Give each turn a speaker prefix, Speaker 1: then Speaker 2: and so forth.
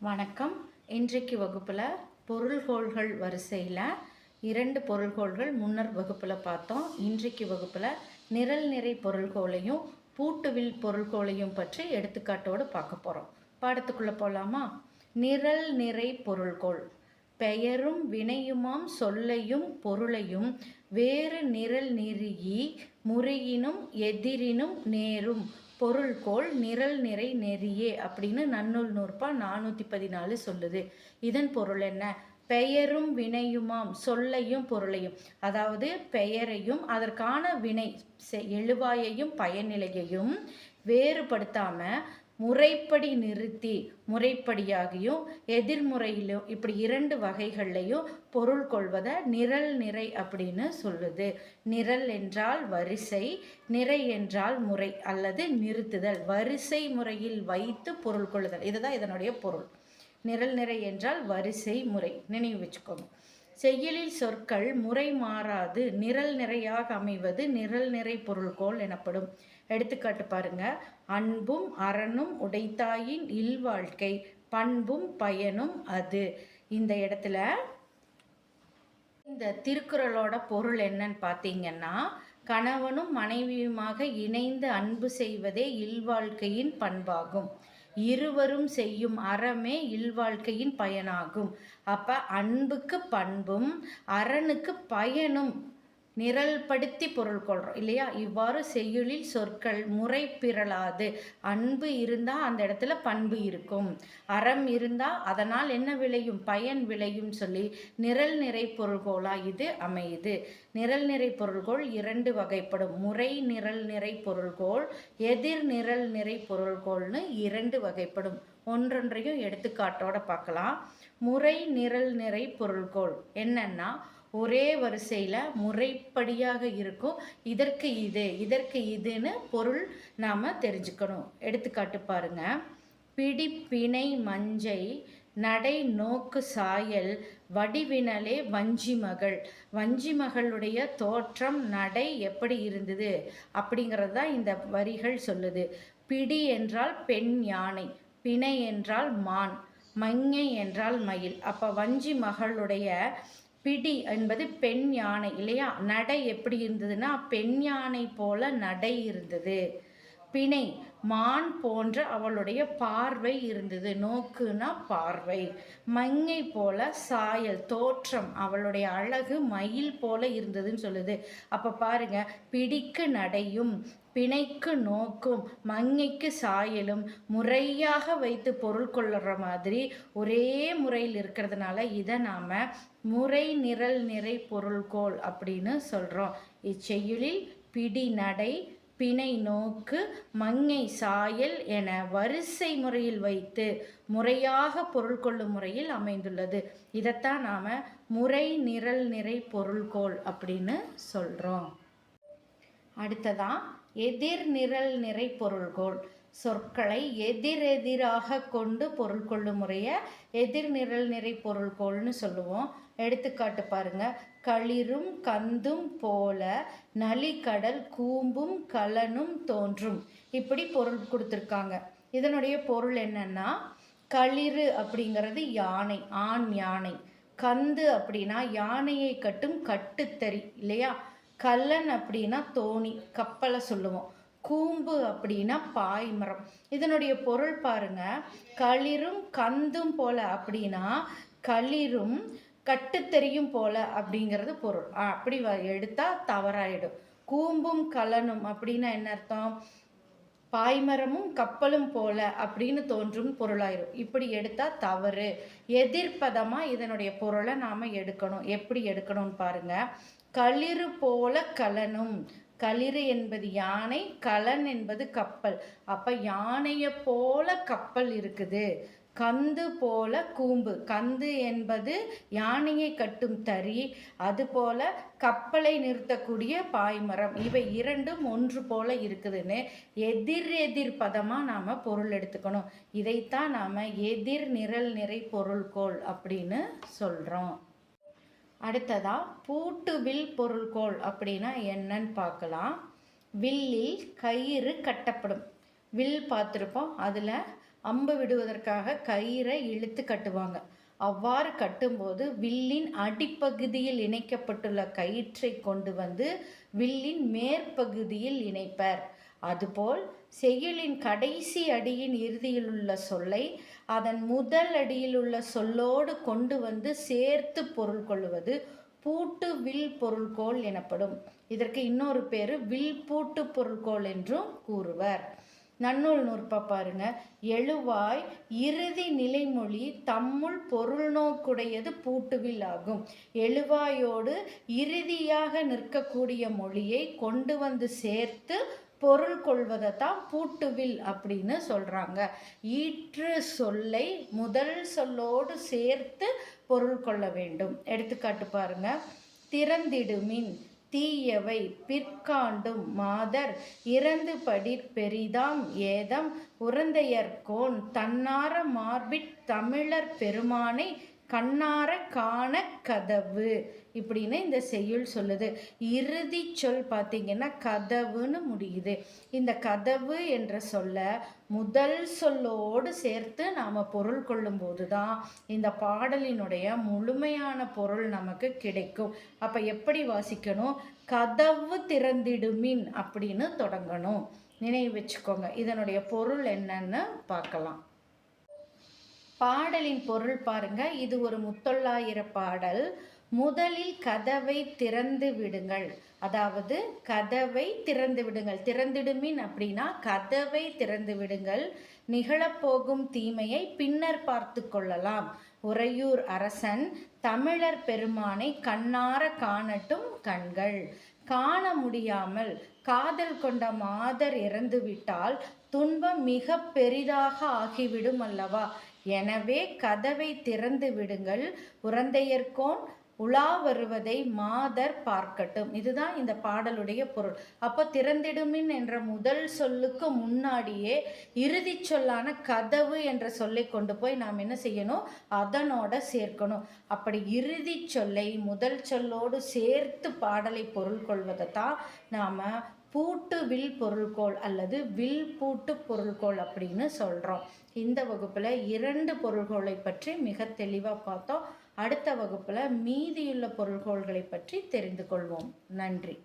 Speaker 1: வணக்கம். இன்றைக்கு வகுப்பில் பொருள்கோள்கள் வரிசையில் இரண்டு பொருள்கோள்கள் முன்னர் வகுப்பில் பார்த்தோம். இன்றைக்கு வகுப்பில் நிரல் நிறை பொருள்கோளையும் பூட்டுவில் பொருள்கோளையும் பற்றி எடுத்துக்காட்டோடு பார்க்க போகிறோம் பாடத்துக்குள்ளே போகலாமா நிரல் நிறை பொருள்கோள். பெயரும் வினையுமாம் சொல்லையும் பொருளையும் வேறு நிரல் நெருகி முறையினும் எதிரினும் நேரும் பொருள்கோள் நிரல் நிறை நெறியே அப்படின்னு நன்னூல் நூற்பா நானூற்றி பதினாலு சொல்லுது. இதன் பொருள் என்ன? பெயரும் வினையுமாம் சொல்லையும் பொருளையும். அதாவது பெயரையும் அதற்கான வினை செ- எழுவாயையும் பயனிலையையும் வேறுபடுத்தாம முறைப்படி நிறுத்தி முறைப்படியாகியும் எதிர்முறையிலும் இப்படி இரண்டு வகைகள்லையும் பொருள் கொள்வதை நிரல் நிறை அப்படின்னு சொல்லுது. நிரல் என்றால் வரிசை நிறை என்றால் முறை அல்லது நிறுத்துதல். வரிசை முறையில் வைத்து பொருள் கொள்ளுதல். இதுதான் இதனுடைய பொருள். நிரல் நிறை என்றால் வரிசை முறை. நினைவு வச்சுக்கோங்க. செய்யலில் சொற்கள் முறை மாறாது நிரல் நிறையாக அமைவது நிரல் நிறை பொருள்கோள் எனப்படும். எடுத்துக்காட்டு பாருங்க. அன்பும் அரணும் உடைத்தாயின் இல்வாழ்க்கை பண்பும் பயனும் அது. இந்த இடத்துல இந்த திருக்குறளோட பொருள் என்னன்னு பார்த்தீங்கன்னா கணவனும் மனைவியுமாக இணைந்து அன்பு செய்வதே இல்வாழ்க்கையின் பண்பாகும். இருவரும் செய்யும் அறமே இல்வாழ்க்கையின் பயனாகும். அப்ப அன்புக்கு பண்பும் அரணுக்கு பயனும் நிரல்படுத்தி பொருள் கொள்கிறோம் இல்லையா? இவ்வாறு செய்யுளில் சொற்கள் முறை பிறளாது அன்பு இருந்தால் அந்த இடத்துல பண்பு இருக்கும். அறம் இருந்தால் அதனால் என்ன விளையும்? பயன் விளையும் சொல்லி நிரல் நிறை பொருள்கோளாக இது அமையுது. நிரல் நிறை பொருள்கோள் இரண்டு வகைப்படும். முறை நிரல் நிறை பொருள்கோள் எதிர் நிரல் நிறை பொருள்கோள்னு இரண்டு வகைப்படும். ஒன்றொன்றையும் எடுத்துக்காட்டோட பார்க்கலாம். முறை நிரல் நிறை பொருள்கோள் என்னன்னா ஒரே வரிசையில் முறைப்படியாக இருக்கும். இதற்கு இது இதற்கு இதுன்னு பொருள் நாம் தெரிஞ்சுக்கணும். எடுத்துக்காட்டு பாருங்க. பிடி பிணை மஞ்சை நடை நோக்கு சாயல் வடிவினலே வஞ்சி மகள். வஞ்சி மகளுடைய தோற்றம் நடை எப்படி இருந்தது? அப்படிங்கிறது தான் இந்த வரிகள் சொல்லுது. பிடி என்றால் பெண் யானை பிணை என்றால் மான் மங்கை என்றால் மயில். அப்போ வஞ்சி மகளுடைய பிடி என்பது பெண் யானை இல்லையா? நடை எப்படி இருந்ததுன்னா பெண் யானை போல நடை இருந்தது. பிணை மான் போன்ற அவளுடைய பார்வை இருந்தது. நோக்குனா பார்வை. மங்கை போல சாயல் தோற்றம் அவளுடைய அழகு மயில் போல இருந்ததுன்னு சொல்லுது. அப்போ பாருங்க பிடிக்கு நடையும் பிணைக்கு நோக்கும் மங்கைக்கு சாயலும் முறையாக வைத்து பொருள் கொள்ளுற மாதிரி ஒரே முறையில் இருக்கிறதுனால இதை நாம் முறை நிரல் நிறை பொருள்கோள் அப்படின்னு சொல்கிறோம் இச்செயலில் பிடி நடை பிணை நோக்கு மங்கை சாயல் என வரிசை முறையில் வைத்து முறையாக பொருள் கொள்ளும் முறையில் அமைந்துள்ளது. இதைத்தான் நாம் முறை நிரல் நிறை பொருள்கோள் அப்படின்னு சொல்கிறோம் அடுத்ததான் எதிர் நிரல் நிறை பொருள்கோள் சொற்களை எதிரெதிராக கொண்டு பொருள் கொள்ளும் முறையை எதிர் நிரல் நிறை பொருள்கோள்னு சொல்லுவோம். எடுத்துக்காட்டு பாருங்க. களிரும் கந்தும் போல நலிகடல் கூம்பும் கலனும் தோன்றும். இப்படி பொருள் கொடுத்துருக்காங்க. இதனுடைய பொருள் என்னன்னா களிறு அப்படிங்கிறது யானை ஆண் யானை. கந்து அப்படின்னா யானையை கட்டும் கட்டுத்தறி இல்லையா? கல்லன் அப்படின்னா தோணி கப்பலை சொல்லுவோம். கூம்பு அப்படின்னா பாய்மரம். இதனுடைய பொருள் பாருங்க. களிரும் கந்தும் போல அப்படின்னா களிரும் கட்டுத்தெறியும் போல அப்படிங்கிறது பொருள். ஆ, அப்படி வ- எடுத்தா தவறாயிடும். கூம்பும் கலனும் அப்படின்னா என்ன அர்த்தம்? பாய்மரமும் கப்பலும் போல அப்படின்னு தோன்றும் பொருளாயிரும். இப்படி எடுத்தா தவறு. எதிர்ப்பதமா இதனுடைய பொருளை நாம எடுக்கணும். எப்படி எடுக்கணும்னு பாருங்க. களிறு போல கலனும். களிறு என்பது யானை கலன் என்பது கப்பல். அப்ப யானையை போல கப்பல் இருக்குது. கந்து போல கூம்பு. கந்து என்பது யானையை கட்டும் தறி அதுபோல கப்பலை நிறுத்தக்கூடிய பாய்மரம். இவை இரண்டும் ஒன்று போல இருக்குதுன்னு எதிர் எதிர் பதமாக நாம் பொருள் எடுத்துக்கணும். இதைத்தான் நாம் எதிர் நிரல் நிறை பொருள்கோள் அப்படின்னு சொல்கிறோம் அடுத்ததா பூட்டு வில் பொருள்கோள் அப்படின்னா என்னன்னு பார்க்கலாம். வில்லில் கயிறு கட்டப்படும். வில் பார்த்துருப்போம். அதில் அம்பு விடுவதற்காக கயிறை இழுத்து கட்டுவாங்க. அவ்வாறு கட்டும்போது வில்லின் அடிப்பகுதியில் இணைக்கப்பட்டுள்ள கயிற்றை கொண்டு வந்து வில்லின் மேற்பகுதியில் இணைப்பர். அதுபோல் செயலின் கடைசி அடியின் இறுதியில் உள்ள சொல்லை அதன் முதல் அடியில் உள்ள சொல்லோடு கொண்டு வந்து சேர்த்து பொருள் கொள்வது பூட்டு வில் பொருள்கோள் எனப்படும். இதற்கு இன்னொரு பேர் வில் பூட்டு பொருள்கோள் என்றும் கூறுவர். நன்னூல் நூற்பா பாருங்க. எழுவாய் இறுதி நிலைமொழி தம்முள் பொருள் நோக்குடையது பூட்டுவில் ஆகும். எழுவாயோடு இறுதியாக நிற்கக்கூடிய மொழியை கொண்டு வந்து சேர்த்து பொருள் கொள்வதை தான் பூட்டுவில் அப்படின்னு சொல்கிறாங்க ஈற்று சொல்லை முதல் சொல்லோடு சேர்த்து பொருள் கொள்ள வேண்டும். எடுத்துக்காட்டு பாருங்க. திறந்திடுமின் தீயவை பிற்காண்டும் மாதர் இறந்து படிற் பெரிதாம் ஏதம் உறந்தையர்கோன் தன்னார மார்பிற் தமிழர் பெருமானை கண்ணார காண கதவு இப்படின்னு இந்த செய்யுள் சொல்லுது. இறுதி சொல் பார்த்தீங்கன்னா கதவுன்னு முடியுது. இந்த கதவு என்ற சொல்ல முதல் சொல்லோடு சேர்த்து நாம் பொருள் கொள்ளும்போது தான் இந்த பாடலினுடைய முழுமையான பொருள் நமக்கு கிடைக்கும். அப்போ எப்படி வாசிக்கணும்? கதவு திறந்திடுமின் அப்படின்னு தொடங்கணும். நினைவு வச்சுக்கோங்க. இதனுடைய பொருள் என்னன்னு பார்க்கலாம். பாடலின் பொருள் பாருங்க. இது ஒரு முத்தொள்ளாயிர பாடல் முதலில் கதவை திறந்து விடுங்கள். அதாவது கதவை திறந்து விடுங்கள். திறந்திடுமின் அப்படின்னா கதவை திறந்து விடுங்கள். நிகழப்போகும் தீமையை பின்னர் பார்த்து கொள்ளலாம். உறையூர் அரசன் தமிழர் பெருமானை கண்ணார காணட்டும் கண்கள். காண முடியாமல் காதல் கொண்ட மாதர் இறந்துவிட்டால் துன்பம் மிக பெரிதாக ஆகிவிடும் அல்லவா? எனவே கதவை திறந்து விடுங்கள். குழந்தையர்கோன் உலா வருவதை மாதர் பார்க்கட்டும். இதுதான் இந்த பாடலுடைய பொருள். அப்போ திறந்திடுமின் என்ற முதல் சொல்லுக்கு முன்னாடியே இறுதி சொல்லான கதவு என்ற சொல்லை கொண்டு போய் நாம் என்ன செய்யணும்? அதனோட சேர்க்கணும். அப்படி இறுதி சொல்லை முதல் சொல்லோடு சேர்த்து பாடலை பொருள் கொள்வதை தான் நாம் பூட்டு வில் பொருள்கோள் அல்லது வில் பூட்டு பொருள்கோள் அப்படின்னு சொல்கிறோம் இந்த வகுப்பில் இரண்டு பொருள்கோளை பற்றி மிக தெளிவாக பார்த்தோம். அடுத்த வகுப்பில் மீதியுள்ள பொருள்கோள்களை பற்றி தெரிந்து கொள்வோம். நன்றி.